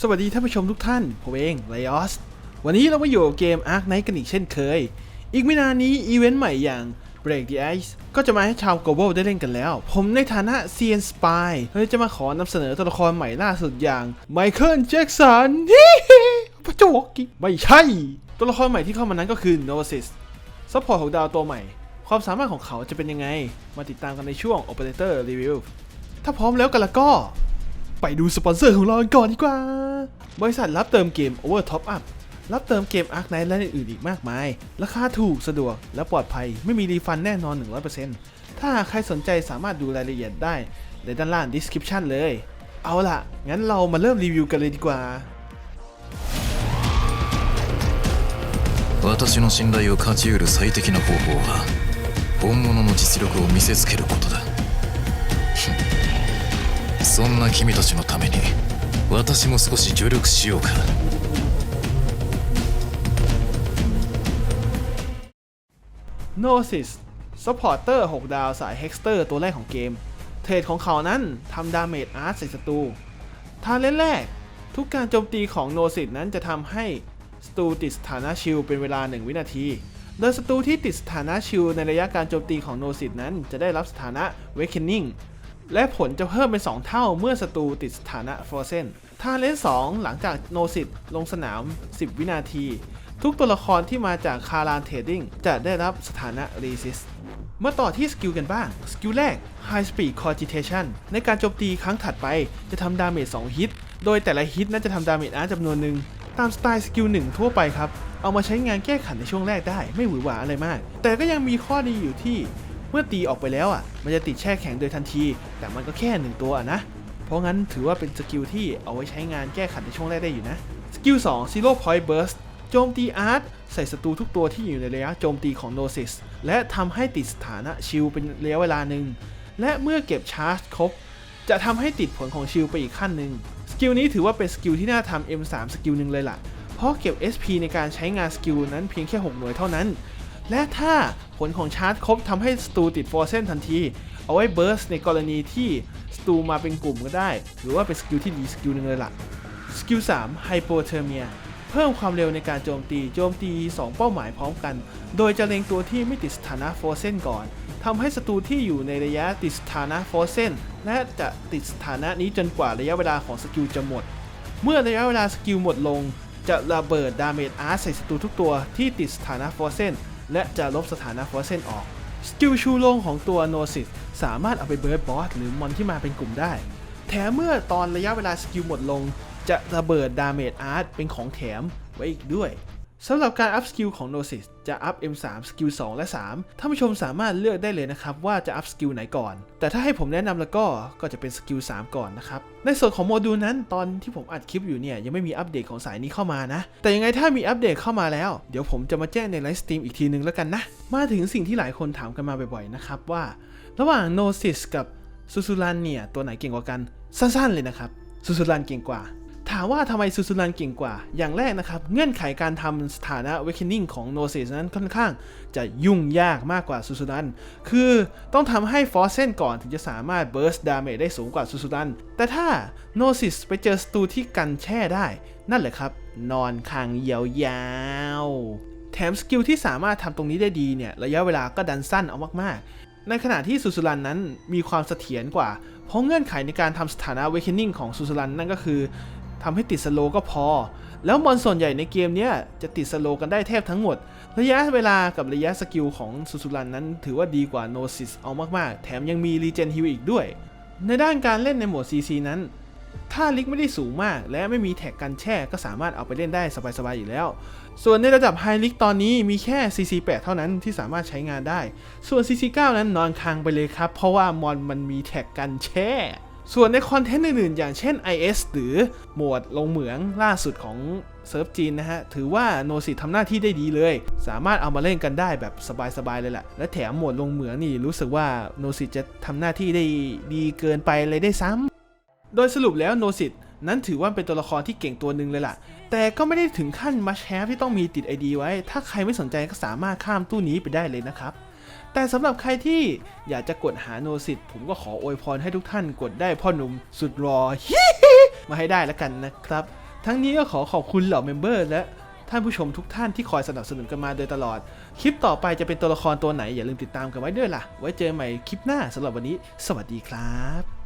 สวัสดีท่านผู้ชมทุกท่าน ผมเองไลออส วันนี้เรามาอยู่เกม Ark Knight กันอีกเช่นเคย อีกไม่นานนี้อีเวนต์ใหม่อย่าง Break the Ice ก็จะมาให้ชาว Global ได้เล่นกันแล้ว ผมในฐานะ CN Spy เลยจะมาขอนำเสนอตัวละครใหม่ล่าสุดอย่าง Michael Jackson ฮิฮิพระเจ้าวอกกี้ไม่ใช่ ตัวละครใหม่ที่เข้ามานั้นก็คือ Nosis ซัพพอร์ตของดาวตัวใหม่ ความสามารถของเขาจะเป็นยังไง มาติดตามกันในช่วง Operator Review ถ้าพร้อมแล้วกันแล้วก็ ไปดูสปอนเซอร์ของเรากันก่อนดีกว่า บริษัทรับเติมเกม Over Top Up รับเติมเกม Ark Knight และอื่นๆอีกมากมาย ราคาถูกสะดวกและปลอดภัย ไม่มีรีฟันแน่นอน 100%ถ้าหากใครสนใจสามารถดูรายละเอียดได้ในด้านล่าง description เลย เอาล่ะ งั้นเรามาเริ่มรีวิวกันเลยดีกว่า 私の信頼を勝ち得る最適な方法は本物の実力を見せつけることだふん そんな君たちのために私も少し助力しようか Nosis ซัพพอร์เตอร์ 6 ดาวสาย Hexter ตัวแรกของเกม เทรดของเขานั้นทำดาเมจอาร์ตใส่ศัตรูทางเล่นแรก ทุกการโจมตีของ Nosis นั้นจะทำให้ศัตรูติดสถานะชิลเป็นเวลา 1 วินาที โดยศัตรูที่ติดสถานะชิลในระยะการโจมตีของ Nosis นั้นจะได้รับสถานะ Wakening และผลจะเพิ่มเป็น 2 เท่าเมื่อศัตรูติดสถานะ Frozen ท่าเล่น2หลังจากโนซิตลงสนาม 10 วินาที ทุกตัวละครที่มาจากคารานเทดดิ้งจะได้รับสถานะ Resist เมื่อต่อที่สกิลกันบ้าง สกิลแรก High Speed Cogitation ในการโจมตีครั้งถัดไปจะทำดาเมจ2ฮิต โดยแต่ละฮิตนั้นจะทำดาเมจอาร์จำนวนหนึ่งตามสไตล์สกิล1ทั่วไปครับ เอามาใช้งานแก้ขันในช่วงแรกได้ไม่หวือหวาอะไรมาก แต่ก็ยังมีข้อดีอยู่ที่ มื่อตีออกไปแล้วอะ มันจะติดแช่แข็งโดยทันที แต่มันก็แค่หนึ่งตัวอะนะ เพราะงั้นถือว่าเป็นสกิลที่เอาไว้ใช้งานแก้ขัดในช่วงแรกได้อยู่นะ สกิล2 Zero Point Burst โจมตีอาร์ตใส่ศัตรูทุกตัวที่อยู่ในระยะโจมตีของ Nosis และทำให้ติดสถานะชิลเป็นระยะเวลาหนึ่ง และเมื่อเก็บชาร์จครบ จะทำให้ติดผลของชิลไปอีกขั้นหนึ่งสกิลนี้ถือว่าเป็นสกิลที่น่าทำ M3 สกิลหนึ่งเลยล่ะ เพราะเก็บ SP ในการใช้งานสกิลนั้นเพียงแค่ 6 หน่วยเท่านั้น และถ้าผลของชาร์จครบทำให้สตูติดฟอร์เซนทันที เอาไว้เบิร์สในกรณีที่สตูมาเป็นกลุ่มก็ได้หรือว่าเป็นสกิลที่ดีสกิลหนึ่งเลยล่ะ สกิล3 Hypothermia เพิ่มความเร็วในการโจมตีโจมตี 2 เป้าหมายพร้อมกัน โดยจะเล็งตัวที่ไม่ติดสถานะฟอร์เซนก่อนทำให้ศัตรูที่อยู่ในระยะติดสถานะฟอร์เซนและจะติดสถานะนี้จนกว่าระยะเวลาของสกิลจะหมด เมื่อระยะเวลาสกิลหมดลง จะระเบิดดาเมจอาร์ตใส่ศัตรูทุกตัวที่ติดสถานะฟอร์เซน และจะลบสถานะฟอร์เซนออก สกิลชูโลงของตัวโนซิสสามารถเอาไปเบิร์ดบอสหรือมอนที่มาเป็นกลุ่มได้ แถมเมื่อตอนระยะเวลาสกิลหมดลง จะระเบิดดาเมจอาร์ตเป็นของแถมไว้อีกด้วย สำหรับการอัพสกิลของ Nosis จะอัพ M3 สกิล2และ 3 ท่านผู้ชมสามารถเลือกได้เลยนะครับว่าจะอัพสกิลไหนก่อน แต่ถ้าให้ผมแนะนำแล้วก็ก็จะเป็นสกิล3ก่อนนะครับ ในส่วนของโมดูลนั้นตอนที่ผมอัดคลิปอยู่เนี่ยยังไม่มีอัปเดตของสายนี้เข้ามานะ แต่ยังไงถ้ามีอัปเดตเข้ามาแล้ว เดี๋ยวผมจะมาแจ้งในไลฟ์สตรีมอีกทีนึงแล้วกันนะ มาถึงสิ่งที่หลายคนถามกันมาบ่อยๆนะครับว่า ระหว่าง Nosis กับซูซูรันเนี่ยตัวไหนเก่งกว่ากันสั้นๆเลยนะครับซูซูรันเก่งกว่า ถามว่าทำไมซูซูรันเก่งกว่า อย่างแรกนะครับ เงื่อนไขการทำสถานะ Awakening ของ n o s i s นั้นค่อนข้างจะยุ่งยากมากกว่าซูซูรัน คือต้องทำให้ฟอร์เซนก่อนถึงจะสามารถ Burst Damage ได้สูงกว่าซูซูรัน แต่ถ้า n o s i s ไปเจอสตูที่กันแช่ได้ นั่นแหละครับ นอนคางยาวๆ แถมสกิลที่สามารถทำตรงนี้ได้ดีเนี่ยระยะเวลาก็ดันสั้นเอามากๆ ในขณะที่ซูซูรันนั้นมีความเสถียรกว่า เพราะเงื่อนไขในการทำสถานะ Awakening ของซูซูรันนั่นก็คือ ทำให้ติดสโลก็พอ แล้วมอนส่วนใหญ่ในเกมนี้จะติดสโลกันได้แทบทั้งหมด ระยะเวลากับระยะสกิลของซูซูรันนั้นถือว่าดีกว่าโนซิสเอามากๆ แถมยังมีรีเจนฮิลอีกด้วย ในด้านการเล่นในโหมด CC นั้น ถ้าลิกไม่ได้สูงมาก และไม่มีแท็กกันแช่ก็สามารถเอาไปเล่นได้สบายๆอยู่แล้ว ส่วนในระดับไฮลิกตอนนี้มีแค่ CC8 เท่านั้นที่สามารถใช้งานได้ ส่วน CC9 นั้นนอนค้างไปเลยครับ เพราะว่ามอนมันมีแท็กกันแช่ ส่วนในคอนเทนต์อื่นๆ อย่างเช่น IS หรือหมวดลงเหมืองล่าสุดของเซิร์ฟจีนนะฮะ ถือว่าโนซิทำหน้าที่ได้ดีเลย สามารถเอามาเล่นกันได้แบบสบาย ๆ เลยแหละ และแถมหมวดลงเหมืองนี่รู้สึกว่าโนซิจะทำหน้าที่ได้ดีเกินไปเลยได้ซ้ำโดยสรุปแล้วโนซิตนั้นถือว่าเป็นตัวละครที่เก่งตัวหนึ่งเลยล่ะ แต่ก็ไม่ได้ถึงขั้นมาแชร์ที่ต้องมีติด ID ไว้ ถ้าใครไม่สนใจก็สามารถข้ามตู้นี้ไปได้เลยนะครับ แต่สำหรับใครที่อยากจะกดหาโนซิตผมก็ขออวยพรให้ทุกท่านกดได้พ่อหนุ่มสุดรอมาให้ได้แล้วกันนะครับ ทั้งนี้ก็ขอขอบคุณเหล่าเมมเบอร์และท่านผู้ชมทุกท่านที่คอยสนับสนุนกันมาโดยตลอด คลิปต่อไปจะเป็นตัวละครตัวไหนอย่าลืมติดตามกันไว้ด้วยล่ะ ไว้เจอใหม่คลิปหน้าสำหรับวันนี้ สวัสดีครับ